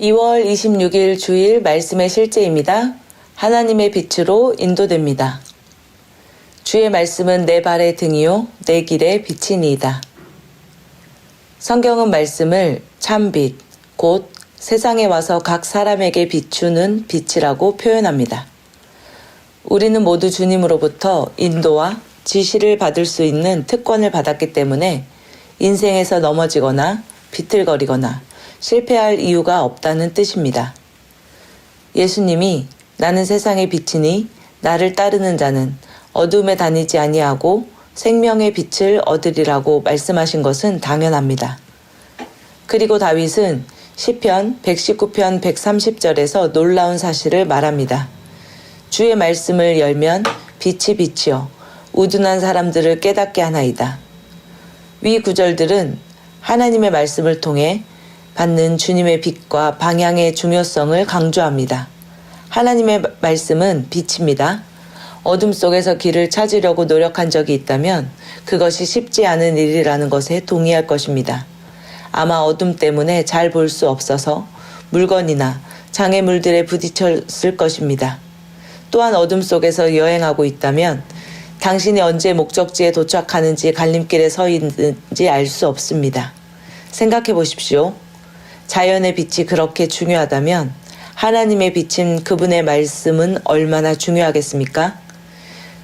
2월 26일 주일 말씀의 실제입니다. 하나님의 빛으로 인도됩니다. 주의 말씀은 내 발의 등이요, 내 길의 빛이니이다. 성경은 말씀을 참빛, 곧 세상에 와서 각 사람에게 비추는 빛이라고 표현합니다. 우리는 모두 주님으로부터 인도와 지시를 받을 수 있는 특권을 받았기 때문에 인생에서 넘어지거나 비틀거리거나 실패할 이유가 없다는 뜻입니다. 예수님이 나는 세상의 빛이니 나를 따르는 자는 어둠에 다니지 아니하고 생명의 빛을 얻으리라고 말씀하신 것은 당연합니다. 그리고 다윗은 시편 119편 130절에서 놀라운 사실을 말합니다. 주의 말씀을 열면 빛이 빛이요 우둔한 사람들을 깨닫게 하나이다. 위 구절들은 하나님의 말씀을 통해 받는 주님의 빛과 방향의 중요성을 강조합니다. 하나님의 말씀은 빛입니다. 어둠 속에서 길을 찾으려고 노력한 적이 있다면 그것이 쉽지 않은 일이라는 것에 동의할 것입니다. 아마 어둠 때문에 잘 볼 수 없어서 물건이나 장애물들에 부딪혔을 것입니다. 또한 어둠 속에서 여행하고 있다면 당신이 언제 목적지에 도착하는지 갈림길에 서 있는지 알 수 없습니다. 생각해 보십시오. 자연의 빛이 그렇게 중요하다면 하나님의 빛인 그분의 말씀은 얼마나 중요하겠습니까?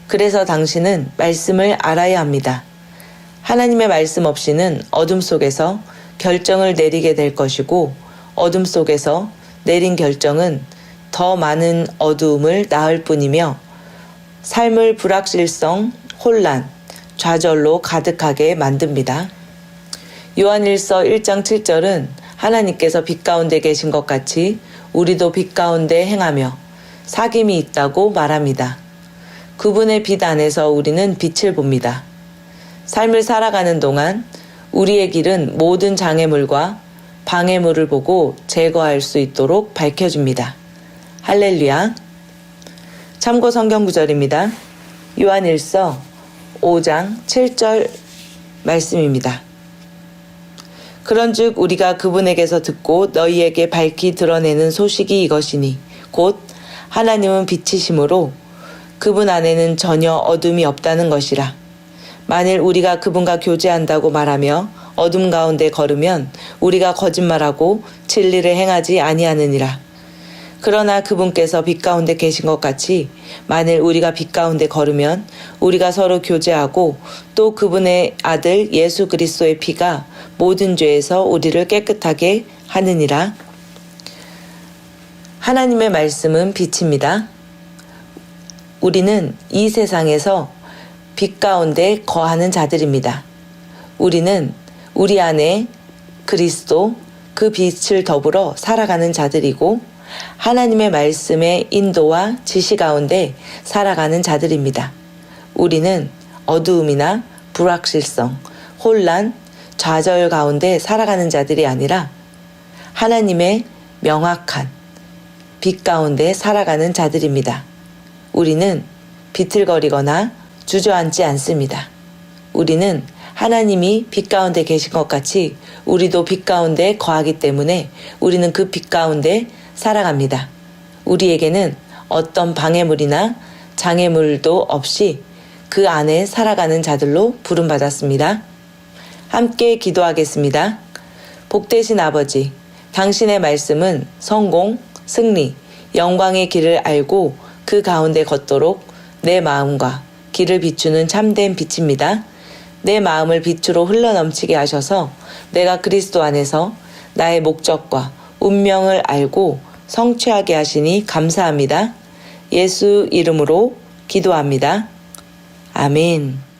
그래서 당신은 말씀을 알아야 합니다. 하나님의 말씀 없이는 어둠 속에서 결정을 내리게 될 것이고 어둠 속에서 내린 결정은 더 많은 어두움을 낳을 뿐이며 삶을 불확실성, 혼란, 좌절로 가득하게 만듭니다. 요한일서 1장 7절은 하나님께서 빛 가운데 계신 것 같이 우리도 빛 가운데 행하며 사귐이 있다고 말합니다. 그분의 빛 안에서 우리는 빛을 봅니다. 삶을 살아가는 동안 우리의 길은 모든 장애물과 방해물을 보고 제거할 수 있도록 밝혀줍니다. 할렐루야. 참고 성경 구절입니다. 요한일서 5장 7절 말씀입니다. 그런즉 우리가 그분에게서 듣고 너희에게 밝히 드러내는 소식이 이것이니 곧 하나님은 빛이심으로 그분 안에는 전혀 어둠이 없다는 것이라. 만일 우리가 그분과 교제한다고 말하며 어둠 가운데 걸으면 우리가 거짓말하고 진리를 행하지 아니하느니라. 그러나 그분께서 빛 가운데 계신 것 같이 만일 우리가 빛 가운데 걸으면 우리가 서로 교제하고 또 그분의 아들 예수 그리스도의 피가 모든 죄에서 우리를 깨끗하게 하느니라. 하나님의 말씀은 빛입니다. 우리는 이 세상에서 빛 가운데 거하는 자들입니다. 우리는 우리 안에 그리스도 그 빛을 더불어 살아가는 자들이고 하나님의 말씀의 인도와 지시 가운데 살아가는 자들입니다. 우리는 어두움이나 불확실성, 혼란, 좌절 가운데 살아가는 자들이 아니라 하나님의 명확한 빛 가운데 살아가는 자들입니다. 우리는 비틀거리거나 주저앉지 않습니다. 우리는 하나님이 빛 가운데 계신 것 같이 우리도 빛 가운데 거하기 때문에 우리는 그 빛 가운데 살아갑니다. 우리에게는 어떤 방해물이나 장애물도 없이 그 안에 살아가는 자들로 부름받았습니다. 함께 기도하겠습니다. 복되신 아버지, 당신의 말씀은 성공, 승리, 영광의 길을 알고 그 가운데 걷도록 내 마음과 길을 비추는 참된 빛입니다. 내 마음을 빛으로 흘러넘치게 하셔서 내가 그리스도 안에서 나의 목적과 운명을 알고 성취하게 하시니 감사합니다. 예수 이름으로 기도합니다. 아멘.